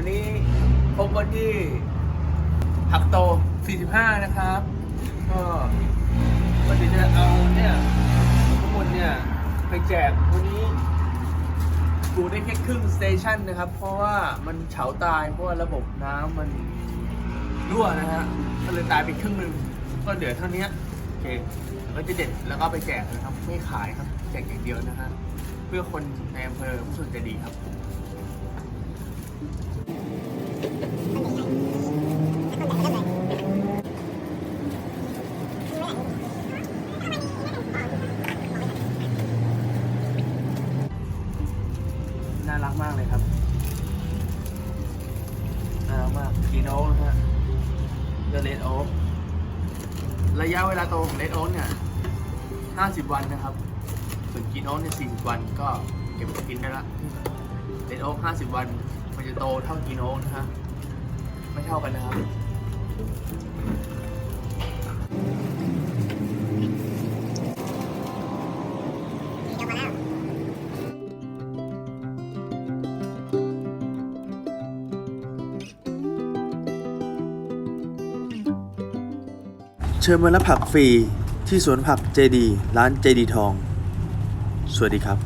วันนี้พบกันที่ผักโต 45 นะครับ ก็ก็เดี๋ยวจะเอาเนี่ยทั้งหมดเนี่ยไปแจกวันนี้กูได้แค่ครึ่งสเตชันนะครับ เพราะว่ามันเฉาตายเพราะว่าระบบน้ำมันรั่วนะฮะก็เลยตายไปครึ่งหนึ่งก็เหลือเท่านี้โอเคก็จะเด็ดแล้วก็ไปแจกนะครับ ไม่ขายครับ แจกอย่างเดียวนะฮะเพื่อคนในอำเภอผู้สนใจดีครับ น่ารักมากเลยครับ น่ารักมากกีโนนะฮะเดเลดโอ๊ระยะเวลาโตของเลดโอ๊เนี่ย50วันนะครับ ส่วนกีโนเนี่ย40วันก็เก็บกินได้ละเลดโอ๊50วันมันจะโตเท่ากีโนนะฮะไม่เท่ากันนะครับ เชิญมารับผักฟรีที่สวนผักเจดีร้านเจดีทอง สวัสดีครับ